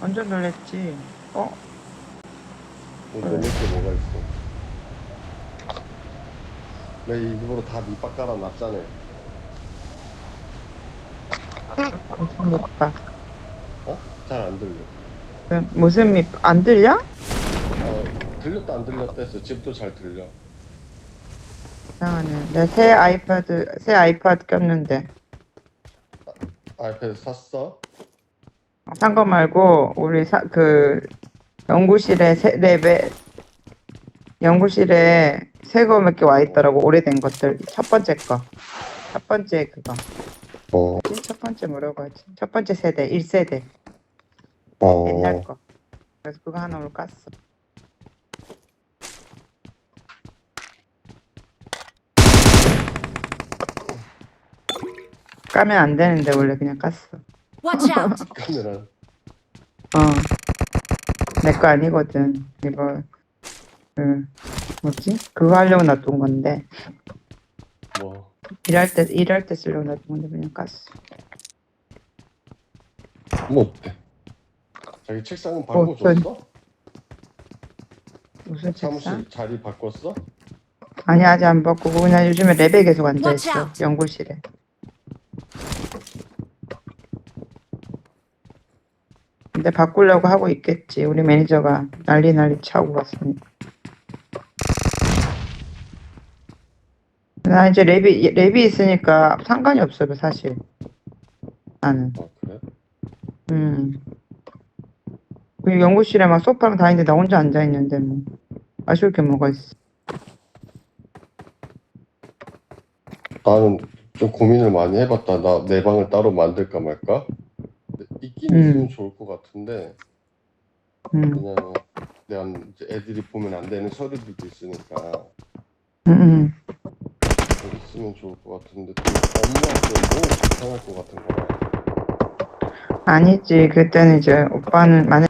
완전 놀랬지. 어? 뭐 넘을 게 뭐가 있어. 내 일부러 다 밑밥 깔아놨잖아. 무슨 밑밥? 어? 잘 안 들려. 그 무슨 밑, 안 들려? 어, 들렸다 안 들렸다 했어. 집도 잘 들려. 이상하네. 내가 새 아이패드, 새 아이패드 꼈는데. 아이패드 샀어? 산거 말고, 우리 사, 그, 연구실에 새, 랩에, 연구실에 새 거 몇 개 와 있더라고. 오래된 것들. 첫 번째 거. 첫 번째 그거. 어. 첫 번째 뭐라고 하지? 첫 번째 세대, 1세대. 어. 옛날 거. 그래서 그거 하나 오늘 깠어. 까면 안 되는데 원래 그냥 깠어. Watch out! 카메라. 어. 내 거 아니거든. 이거 그 뭐지? 그거 하려고 놔둔 건데 뭐. 일할 때 일할 때 쓰려고 놔둔 건데 그냥 깠어. 뭐 어때? 자기 책상은 어, 바꿔줬어? 무슨 책상? 사무실 자리 바꿨어? 아니 아직 안 바꾸고 그냥 요즘에 랩에 계속 앉아 있어. 연구실에. 근데 바꾸려고 하고 있겠지. 우리 매니저가 난리 난리 차고 갔으니까. 나 이제 랩이 랩이 있으니까 상관이 없어요 사실. 나는. 아 그래? 음. 그 연구실에 막 소파랑 다 있는데 나 혼자 앉아 있는데 뭐 아쉬울 게 뭐가 있어. 나는 좀 고민을 많이 해봤다. 나 내 방을 따로 만들까 말까? 있긴 음. 있으면 좋을 것 같은데 음. 그냥 내가 이제 애들이 보면 안 되는 서류들도 있으니까 음. 음. 좀 있으면 좋을 것 같은데 또 엄마한테 너무 불편할 것 같은 거야. 아니지. 그때는 이제 오빠는 만약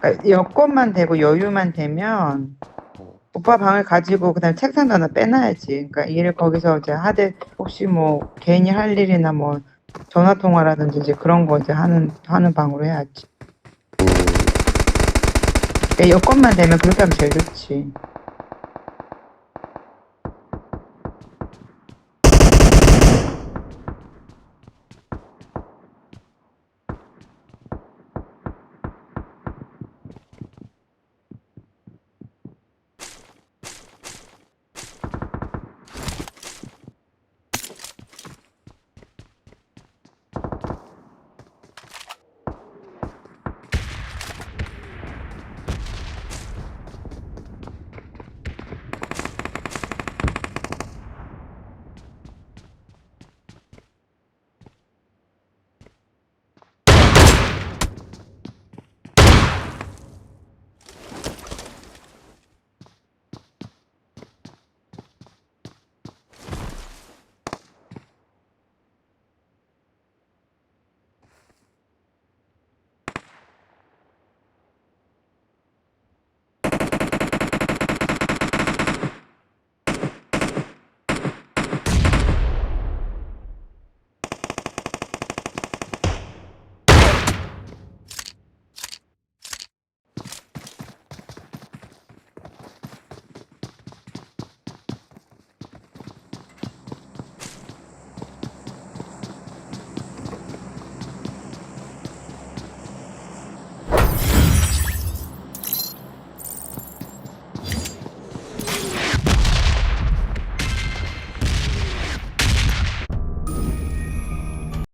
그러니까 여건만 되고 여유만 되면 어, 오빠 방을 가지고 그다음 책상도 하나 빼놔야지. 그러니까 일을 거기서 이제 하되 혹시 뭐 개인이 할 일이나 뭐 전화 통화라든지 이제 그런 거 이제 하는 하는 방으로 해야지. 음, 그러니까 여건만 되면 그렇게 하면 제일 좋지.